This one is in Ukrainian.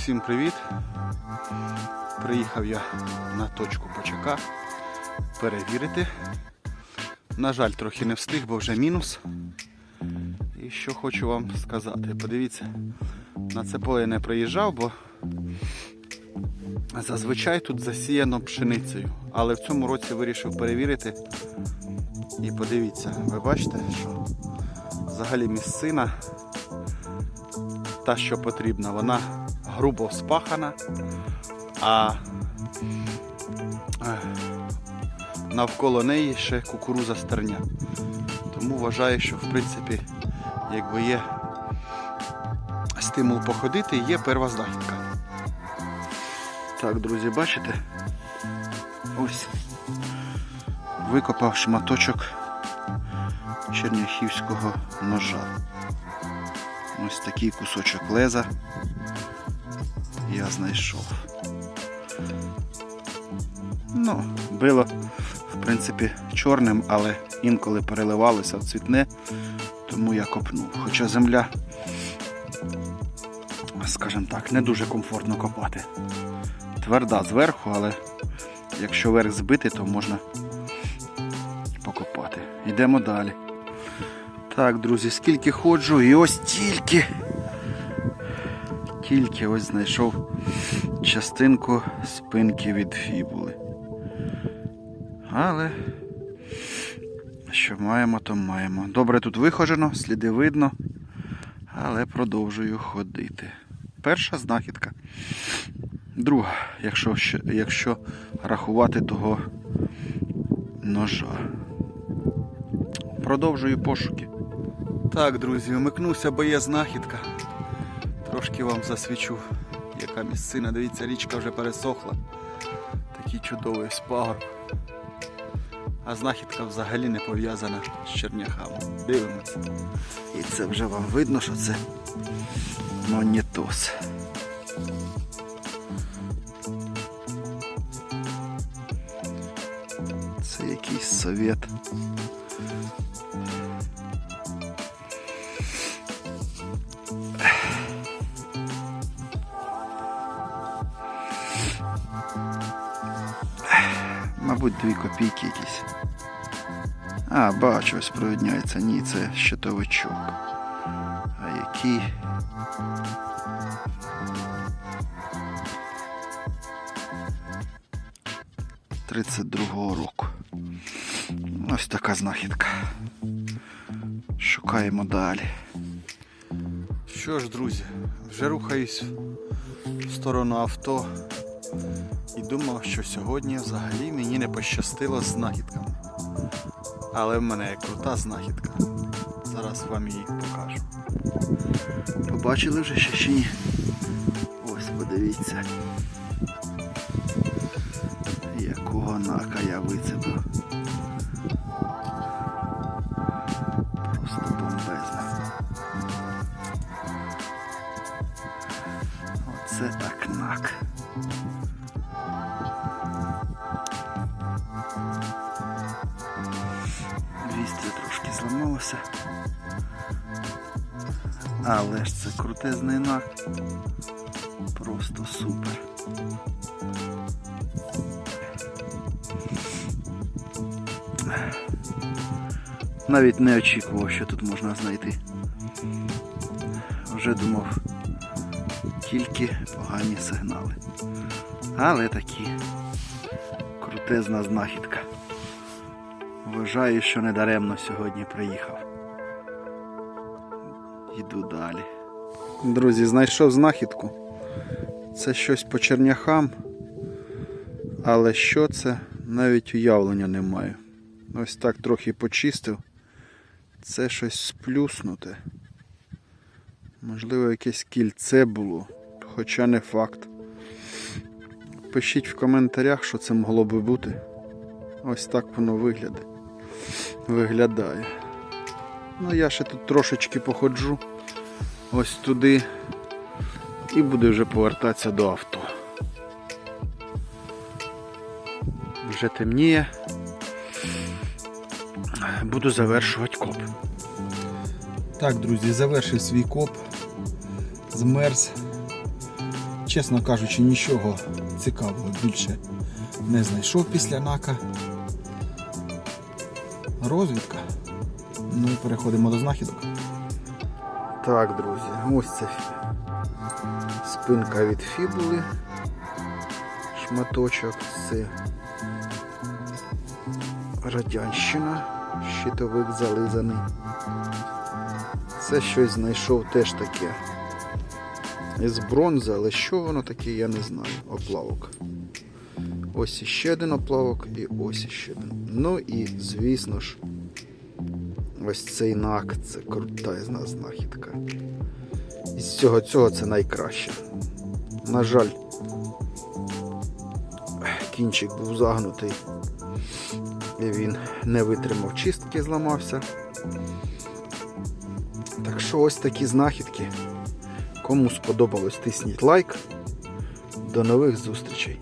Всім привіт! Приїхав я на точку почака перевірити. На жаль, трохи не встиг, бо вже мінус. І що хочу вам сказати, подивіться, на це поле я не приїжджав, бо зазвичай тут засіяно пшеницею. Але в цьому році вирішив перевірити. І подивіться, ви бачите, що взагалі місцина та, що потрібна, вона грубо спахана, а е, навколо неї ще кукуруза стерня. Тому вважаю, що в принципі, якби є стимул походити, є перва знахідка. Так, друзі, бачите? Ось викопав шматочок черняхівського ножа. Ось такий кусочок леза я знайшов. Ну, було, в принципі, чорним, але інколи переливалося в цвітне, тому я копнув. Хоча земля, скажімо так, не дуже комфортно копати. Тверда зверху, але якщо верх збити, то можна покопати. Йдемо далі. Так, друзі, скільки ходжу, і ось тільки. Тільки ось знайшов частинку спинки від фібули. Але що маємо, то маємо. Добре тут виходжено, сліди видно, але продовжую ходити. Перша знахідка. Друга, якщо, якщо рахувати того ножа. Продовжую пошуки. Так, друзі, вмикнувся, бо є знахідка. Трошки вам засвічу, яка місцина. Дивіться, річка вже пересохла. Такий чудовий спагор. А знахідка взагалі не пов'язана з черняхами. Дивимося. І це вже вам видно, що це монітос. Це якийсь совет. Мабуть, дві копійки якісь. А, бачу, ось провідняється. Ні, це щитовичок. А який? Тридцять другого року. Ось така знахідка. Шукаємо далі. Що ж, друзі, вже рухаюсь в сторону авто і думав, що сьогодні взагалі мені не пощастило з знахідками. Але в мене крута знахідка. Зараз вам її покажу. Побачили вже ще ні? Ось подивіться. Якого нака я вицепив. Просто бомбезно. Оце так Вістря трошки зламалося. Але ж це крутезний нак. Просто супер. Навіть не очікував, що тут можна знайти. Вже думав, тільки погані сигнали. Але такі крутезна знахідка. Вважаю, що недаремно сьогодні приїхав. Йду далі. Друзі, знайшов знахідку. Це щось по черняхам. Але що це, навіть уявлення не маю. Ось так трохи почистив. Це щось сплюснуте. Можливо, якесь кільце було, хоча не факт. Пишіть в коментарях, що це могло би бути. Ось так воно виглядає. Виглядає. Ну, я ще тут трошечки походжу. Ось туди. І буду вже повертатися до авто. Вже темніє. Буду завершувати коп. Так, друзі, завершив свій коп. Змерз. чесно кажучи, нічого цікавого більше не знайшов після нака. Розвідка. Ну і переходимо до знахідок. Так, друзі, ось це спинка від фібули. Шматочок це радянщина, щитовик зализаний. Це щось знайшов теж таке. Із бронзи, але що воно таке, я не знаю. Оплавок. Ось іще один оплавок і ось іще один. Ну і звісно ж, ось цей нак, це крута зна- знахідка. Із всього цього це найкраще. На жаль, кінчик був загнутий. І він не витримав чистки, зламався. Так що ось такі знахідки. Кому сподобалось, тисніть лайк. До нових зустрічей!